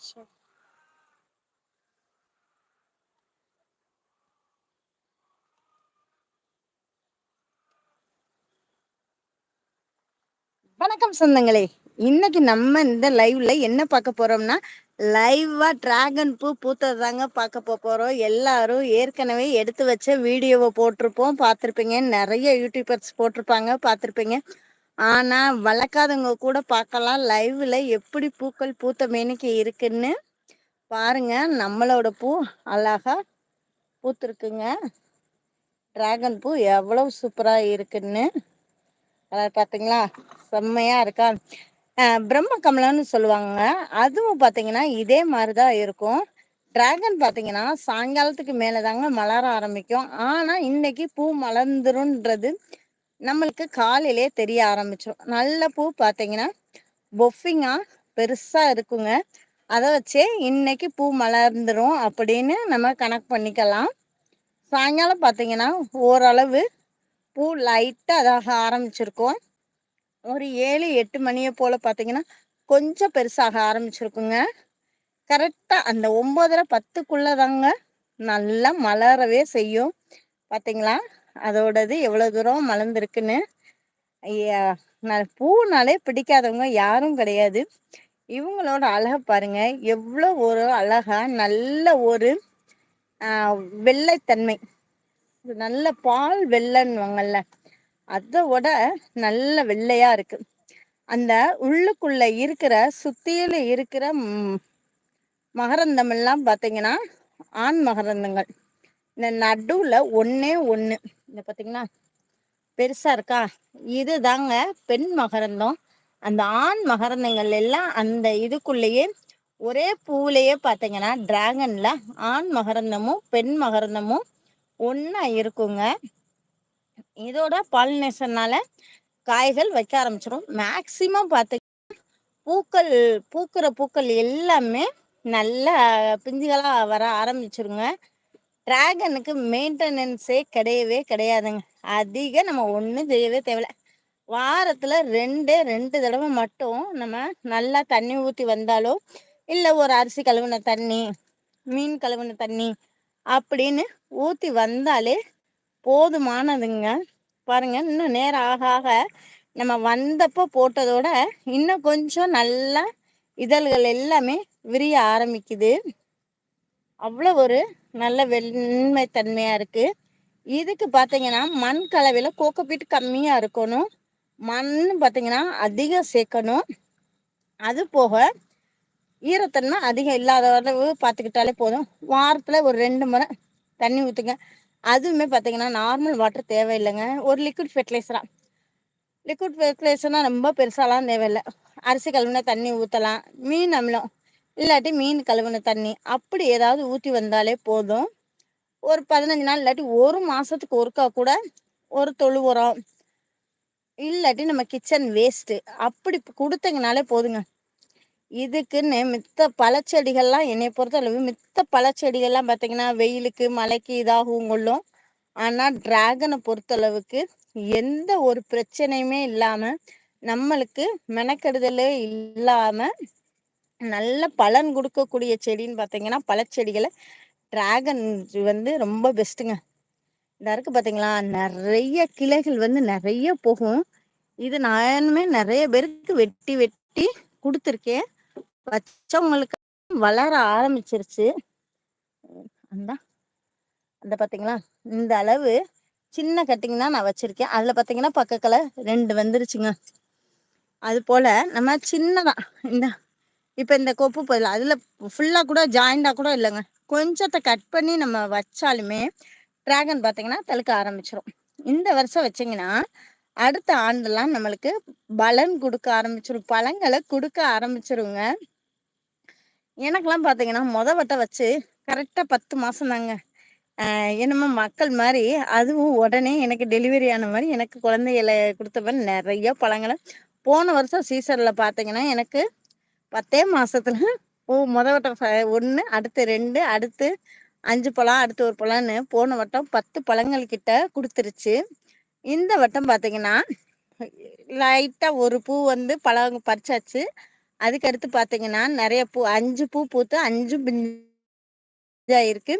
சரி. வணக்கம் சொந்தங்களே. இன்னைக்கு நம்ம இந்த லைவ்ல என்ன பார்க்க போறோம்னா லைவா டிராகன் பூ பூத்ததாங்க பார்க்க போறோம். எல்லாரும் ஏற்கனவே எடுத்து வச்ச வீடியோவை போட்டிருப்போம். பார்த்துருப்பீங்க. நிறைய யூடியூபர்ஸ் போட்டிருப்பாங்க. பார்த்துருப்பீங்க. ஆனா வளர்க்காதவங்க கூட பார்க்கலாம். லைவ்ல எப்படி பூக்கள் பூத்த மேனிக்கு இருக்குன்னு பாருங்க. நம்மளோட பூ அழகா பூத்துருக்குங்க. டிராகன் பூ எவ்வளவு சூப்பரா இருக்குன்னு. கலர் பார்த்தீங்களா செம்மையா இருக்கா? பிரம்ம கமலம்னு சொல்லுவாங்க அதுவும் பார்த்தீங்கன்னா இதே மாதிரி தான் இருக்கும். டிராகன் பார்த்தீங்கன்னா சாயங்காலத்துக்கு மேலே தாங்க மலர ஆரம்பிக்கும். ஆனால் இன்னைக்கு பூ மலர்ந்துருன்றது நம்மளுக்கு காலையிலே தெரிய ஆரம்பிச்சிடும் நல்ல பூ பார்த்தீங்கன்னா பொஃபிங்காக பெருசாக இருக்குங்க. அதை வச்சே இன்னைக்கு பூ மலர்ந்துடும் அப்படின்னு நம்ம கணக்கு பண்ணிக்கலாம். சாயங்காலம் பார்த்தீங்கன்னா ஓரளவு பூ லைட்டாக அதாக ஆரம்பிச்சிருக்கோம். ஒரு ஏழு எட்டு மணியை போல் பார்த்தீங்கன்னா கொஞ்சம் பெருசாக ஆரம்பிச்சிருக்குங்க. கரெக்டாக அந்த ஒம்போதரை பத்துக்குள்ளே தாங்க நல்லா மலரவே செய்யும். பார்த்தீங்களா அதோடது எவ்வளோ தூரம் மலர்ந்துருக்குன்னு ஐயா பூனாலே பிடிக்காதவங்க யாரும் கிடையாது. இவங்களோட அழகை பாருங்க எவ்வளோ ஒரு அழகா நல்ல ஒரு வெள்ளைத்தன்மை. நல்ல பால் வெள்ளைன்னுவாங்கல்ல அதோட நல்ல வெள்ளையா இருக்கு. அந்த உள்ளுக்குள்ள இருக்கிற சுத்தியில இருக்கிற மகரந்தம் எல்லாம் பாத்தீங்கன்னா ஆண் மகரந்தங்கள். இந்த நடுவுல ஒன்றே ஒண்ணு. இந்த பாத்தீங்கன்னா பெருசா இருக்கா? இது தாங்க பெண் மகரந்தம். அந்த ஆண் மகரந்தங்கள் எல்லாம் அந்த இதுக்குள்ளேயே ஒரே பூவிலேயே பாத்தீங்கன்னா டிராகன்ல ஆண் மகரந்தமும் பெண் மகரந்தமும் ஒன்றா இருக்குங்க. இதோட பாலினேஷன்னால காய்கள் வைக்க ஆரம்பிச்சிடும் மேக்சிமம் பார்த்து பூக்கள் பூக்கிற பூக்கள் எல்லாமே நல்லா பிஞ்சுகளாக வர ஆரம்பிச்சிருங்க. டிராகனுக்கு மெயின்டெனன்ஸே கிடையவே கிடையாதுங்க. அதிக நம்ம ஒன்றும் செய்யவே தேவையில்ல. வாரத்தில் ரெண்டு ரெண்டு தடவை மட்டும் நம்ம நல்லா தண்ணி ஊற்றி வந்தாலோ இல்லை ஒரு அரிசி கழுவின தண்ணி மீன் கழுவின தண்ணி அப்படின்னு ஊற்றி வந்தாலே போதுமானதுங்க. பாருங்க இன்னும் நேரம் ஆக ஆக நம்ம வந்தப்போ போட்டதோட இன்னும் கொஞ்சம் நல்லா இதழ்கள் எல்லாமே விரிய ஆரம்பிக்குது. அவ்வளோ ஒரு நல்ல வெண்மை தன்மையாக இருக்குது இதுக்கு பார்த்தீங்கன்னா மண் கலவையில் கோகோபீட் கம்மியாக இருக்கணும். மண் பார்த்தீங்கன்னா அதிகம் சேர்க்கணும். அது போக ஈரத்தன்மை அதிகம் இல்லாத அளவு பார்த்துக்கிட்டாலே போதும். வாரத்தில் ஒரு ரெண்டு முறை தண்ணி ஊற்றுங்க அதுவுமே பார்த்தீங்கன்னா நார்மல் வாட்டர் தேவையில்லைங்க. ஒரு லிக்விட் ஃபெர்டிலைசராக லிக்விட் ஃபெர்டிலைசர்னால் ரொம்ப பெருசாலாம் தேவையில்லை. அரிசி கழுவுனா தண்ணி ஊற்றலாம் மீன் அமிலம் இல்லாட்டி மீன் கழுவின தண்ணி அப்படி ஏதாவது ஊற்றி வந்தாலே போதும். ஒரு பதினஞ்சு நாள் இல்லாட்டி ஒரு மாதத்துக்கு ஒருக்கா கூட ஒரு தொழு உரம் இல்லாட்டி நம்ம கிச்சன் வேஸ்ட்டு அப்படி கொடுத்தீங்கனாலே போதுங்க. இதுக்குன்னு மித்த பழச்செடிகள்லாம் என்னை பொறுத்தளவு மித்த பழச்செடிகள்லாம் பார்த்தீங்கன்னா வெயிலுக்கு மழைக்கு இதாகவும் கொள்ளும். ஆனால் டிராகனை பொறுத்தளவுக்கு எந்த ஒரு பிரச்சனையுமே இல்லாமல் நம்மளுக்கு மெனக்கெடுதலே இல்லாமல் நல்ல பலன் கொடுக்கக்கூடிய செடின்னு பார்த்தீங்கன்னா பழச்செடிகளை டிராகன் வந்து ரொம்ப பெஸ்ட்டுங்க. இந்த இருக்கு பார்த்தீங்களா நிறைய கிளைகள் வந்து நிறைய போகும். இது நானுமே நிறைய பேருக்கு வெட்டி வெட்டி கொடுத்துருக்கேன். வச்சவங்களுக்கு வளர ஆரம்பிச்சிருச்சு. அந்த அந்த பார்த்தீங்களா இந்த அளவு சின்ன கட்டிங் தான் நான் வச்சிருக்கேன். அதில் பார்த்தீங்கன்னா பக்கத்தில் ரெண்டு வந்துருச்சுங்க. அது போல் நம்ம சின்னதாக இந்த. இப்போ இந்த கொப்பு பதில் அதில் ஃபுல்லாக கூட ஜாயிண்டாக கூட இல்லைங்க. கொஞ்சத்தை கட் பண்ணி நம்ம வச்சாலுமே டிராகன் பார்த்தீங்கன்னா தழுக்க ஆரம்பிச்சிடும் இந்த வருஷம் வச்சிங்கன்னா அடுத்த ஆண்டுலாம் நம்மளுக்கு பலன் கொடுக்க ஆரம்பிச்சிடும் பழங்களை கொடுக்க ஆரம்பிச்சிருங்க. எனக்கெல்லாம் பார்த்தீங்கன்னா மொத வட்டை வச்சு கரெக்டாக பத்து மாதம் தாங்க. என்னமோ மக்கள் மாதிரி அதுவும் உடனே எனக்கு டெலிவரி ஆன மாதிரி எனக்கு குழந்தைகளை கொடுத்தப்ப நிறைய பழங்களை போன வருஷம் சீசனில் பார்த்தீங்கன்னா எனக்கு பத்தே மாசத்துல ஓ முத வட்டம் ஒன்று அடுத்து ரெண்டு அடுத்து அஞ்சு பழம் அடுத்து ஒரு பழம்னு போன வட்டம் பத்து பழங்கள் கிட்ட கொடுத்துருச்சு. இந்த வட்டம் பார்த்தீங்கன்னா லைட்டாக ஒரு பூ வந்து பழம் பறிச்சாச்சு. அதுக்கடுத்து பார்த்தீங்கன்னா நிறைய பூ அஞ்சு பூ பூத்து அஞ்சு பிஞ்சாயிருக்கு.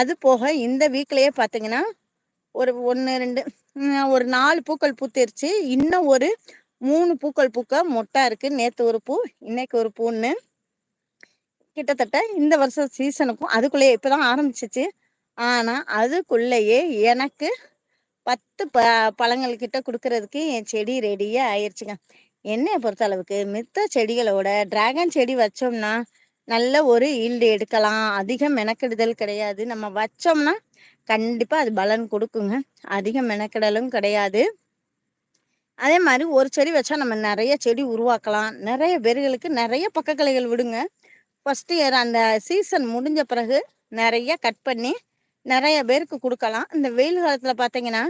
அது போக இந்த வீக்லயே பார்த்தீங்கன்னா ஒரு ஒன்று ரெண்டு ஒரு நாலு பூக்கள் பூத்திருச்சு. இன்னும் ஒரு மூணு பூக்கள் பூக்க மொட்டா இருக்கு. நேற்று ஒரு பூ இன்னைக்கு ஒரு பூன்னு. கிட்டத்தட்ட இந்த வருஷம் சீசனுக்கும் அதுக்குள்ளேயே இப்பதான் ஆரம்பிச்சிச்சு. ஆனா அதுக்குள்ளேயே எனக்கு பத்து ப பழங்கள் கிட்ட கொடுக்கறதுக்கு என் செடி ரெடியே ஆயிடுச்சுங்க என்னைய பொறுத்த அளவுக்கு மித்த செடிகளோட டிராகன் செடி வச்சோம்னா நல்ல ஒரு ஈல்டு எடுக்கலாம். அதிக மெனக்கெடுதல் கிடையாது. நம்ம வச்சோம்னா கண்டிப்பா அது பலன் கொடுக்குங்க. அதிக மெனக்கெடலும் கிடையாது. அதே மாதிரி ஒரு செடி வச்சா நம்ம நிறைய செடி உருவாக்கலாம். நிறைய பேர்களுக்கு நிறைய பக்கக்கலைகள் விடுங்க. ஃபர்ஸ்ட் இயர் அந்த சீசன் முடிஞ்ச பிறகு நிறைய கட் பண்ணி நிறைய பேருக்கு கொடுக்கலாம். இந்த வெயில் காலத்தில் பார்த்தீங்கன்னா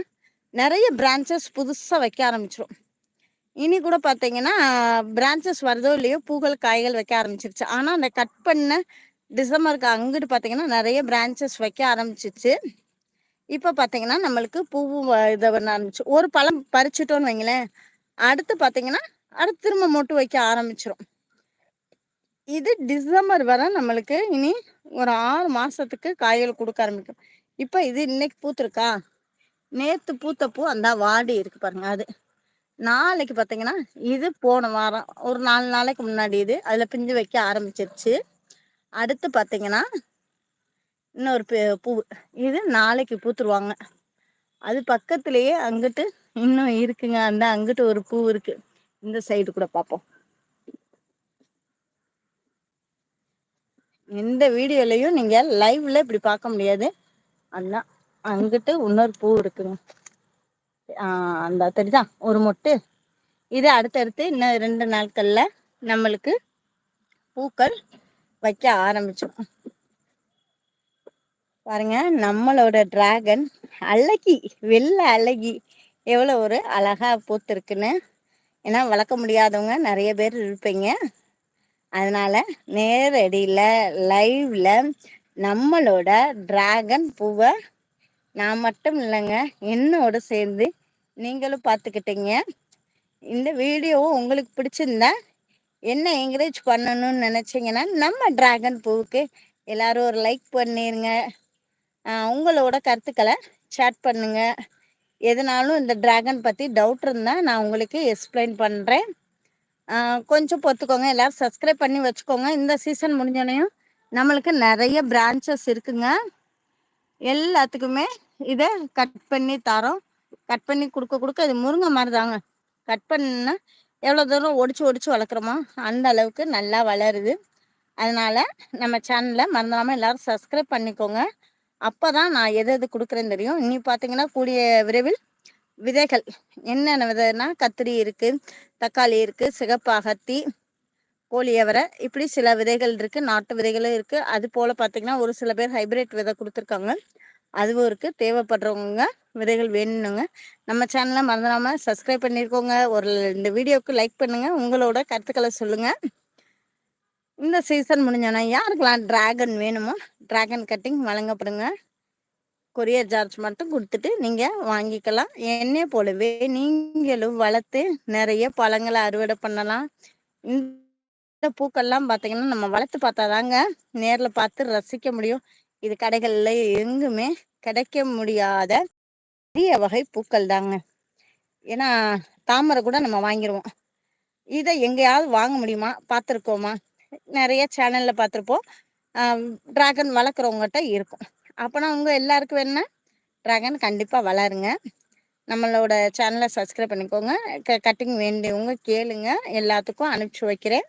நிறைய பிரான்ச்சஸ் புதுசாக வைக்க ஆரம்பிச்சிடும் இனி கூட பார்த்தீங்கன்னா பிரான்ச்சஸ் வருதோ இல்லையோ பூக்கள் காய்கள் வைக்க ஆரம்பிச்சிருச்சு. ஆனால் அந்த கட் பண்ண டிசம்பருக்கு அங்கிட்டு பார்த்தீங்கன்னா நிறைய பிரான்ச்சஸ் வைக்க ஆரம்பிச்சிச்சு. இப்போ பார்த்தீங்கன்னா நம்மளுக்கு பூவும் இதை ஆரம்பிச்சு ஒரு பழம் பறிச்சிட்டோன்னு வைங்களேன். அடுத்து பார்த்தீங்கன்னா அடுத்து திரும்ப மொட்டு வைக்க ஆரம்பிச்சிடும் இது டிசம்பர் வரை நம்மளுக்கு இனி ஒரு ஆறு மாசத்துக்கு காய்கள் கொடுக்க ஆரம்பிக்கும். இப்போ இது இன்னைக்கு பூத்துருக்கா? நேற்று பூத்த பூ அந்த வாடி இருக்கு பாருங்க அது. நாளைக்கு பார்த்தீங்கன்னா இது போன வாரம் ஒரு நாலு நாளைக்கு முன்னாடி இது அதில் பிஞ்சு வைக்க ஆரம்பிச்சிருச்சு. அடுத்து பார்த்தீங்கன்னா இன்னொரு பூ இது நாளைக்கு பூத்துருவாங்க. அது பக்கத்துலேயே அங்கிட்டு இன்னும் இருக்குங்க. அந்த அங்கிட்டு ஒரு பூ இருக்கு. இந்த சைடு கூட பார்ப்போம் எந்த வீடியோலையும் நீங்க லைவ்ல இப்படி பார்க்க முடியாது. அதான் அங்கிட்டு இன்னொரு பூ இருக்குங்க. ஆஹ் அந்த தெரியுதா? ஒரு மொட்டு. இது அடுத்தடுத்து இன்னும் ரெண்டு நாட்கள்ல நம்மளுக்கு பூக்கள் வைக்க ஆரம்பிச்சோம் பாருங்க நம்மளோட டிராகன் அழகி வெள்ளை அழகி. எவ்வளோ ஒரு அழகாக பூத்துருக்குன்னு. ஏன்னா வளர்க்க முடியாதவங்க நிறைய பேர் இருப்பீங்க. அதனால நேரடியில் லைவ்ல நம்மளோட டிராகன் பூவை நான் மட்டும் இல்லைங்க என்னோட சேர்ந்து நீங்களும் பார்த்துக்கிட்டீங்க. இந்த வீடியோவும் உங்களுக்கு பிடிச்சிருந்தா என்ன என்கரேஜ் பண்ணணும்னு நினச்சிங்கன்னா நம்ம டிராகன் பூவுக்கு எல்லாரும் ஒரு லைக் பண்ணிருங்க. உங்களோட கருத்துக்களை சேட் பண்ணுங்க. எதனாலும் இந்த டிராகன் பற்றி டவுட் இருந்தால் நான் உங்களுக்கு எக்ஸ்பிளைன் பண்ணுறேன் கொஞ்சம் பொறுத்துக்கோங்க. எல்லாரும் சப்ஸ்கிரைப் பண்ணி வச்சுக்கோங்க. இந்த சீசன் முடிஞ்சோடனையும் நம்மளுக்கு நிறைய பிரான்ச்சஸ் இருக்குங்க. எல்லாத்துக்குமே இதை கட் பண்ணி தரோம். கட் பண்ணி கொடுக்க கொடுக்க இது முருங்கை மாதிரி தாங்க. கட் பண்ணால் எவ்வளோ தூரம் ஒடிச்சு ஒடிச்சு வளர்க்குறோமோ அந்த அளவுக்கு நல்லா வளருது. அதனால் நம்ம சேனலை மறந்துடாமல் எல்லோரும் சப்ஸ்கிரைப் பண்ணிக்கோங்க. அப்போ தான் நான் எது எது கொடுக்குறேன்னு தெரியும். இனி பார்த்தீங்கன்னா கூடிய விரைவில் விதைகள். என்னென்ன விதைனா கத்திரி இருக்கு தக்காளி இருக்கு சிகப்பாகத்தி கோழியவரை இப்படி சில விதைகள் இருக்கு நாட்டு விதைகளும் இருக்கு. அது போல பார்த்தீங்கன்னா ஒரு சில பேர் ஹைபிரிட் விதை கொடுத்துருக்காங்க. அதுவும் இருக்கு. தேவைப்படுறவங்க விதைகள் வேணுங்க நம்ம சேனலை மறந்துடாம சப்ஸ்கிரைப் பண்ணியிருக்கோங்க ஒரு இந்த வீடியோவுக்கு லைக் பண்ணுங்க. உங்களோட கருத்துக்களை சொல்லுங்க. இந்த சீசன் முடிஞ்சோன்னா யாருக்கெல்லாம் டிராகன் வேணுமோ டிராகன் கட்டிங் வழங்கப்படுங்க. கொரியர் சார்ஜ் மட்டும் கொடுத்துட்டு நீங்கள் வாங்கிக்கலாம். என்னை போலவே நீங்களும் வளர்த்து நிறைய பழங்களை அறுவடை பண்ணலாம். இந்த பூக்கள்லாம் பார்த்தீங்கன்னா நம்ம வளர்த்து பார்த்தாதாங்க நேரில் பார்த்து ரசிக்க முடியும். இது கடைகளில் எங்குமே கிடைக்க முடியாத பெரிய வகை பூக்கள் தாங்க. ஏன்னா தாமரை கூட நம்ம வாங்கிடுவோம் இதை எங்கேயாவது வாங்க முடியுமா? பார்த்துருக்கோமா? நிறைய சேனலில் பார்த்துருப்போம். ட்ராகன் வளர்க்குறவங்ககிட்ட இருக்கும். அப்போனா உங்கள் எல்லாருக்கும் வேணுன்னா ட்ராகன் கண்டிப்பாக வளருங்க. நம்மளோட சேனலை சப்ஸ்கிரைப் பண்ணிக்கோங்க. க கட்டிங் வேண்டியவங்க கேளுங்க. எல்லாத்துக்கும் அனுப்பிச்சி வைக்கிறேன்.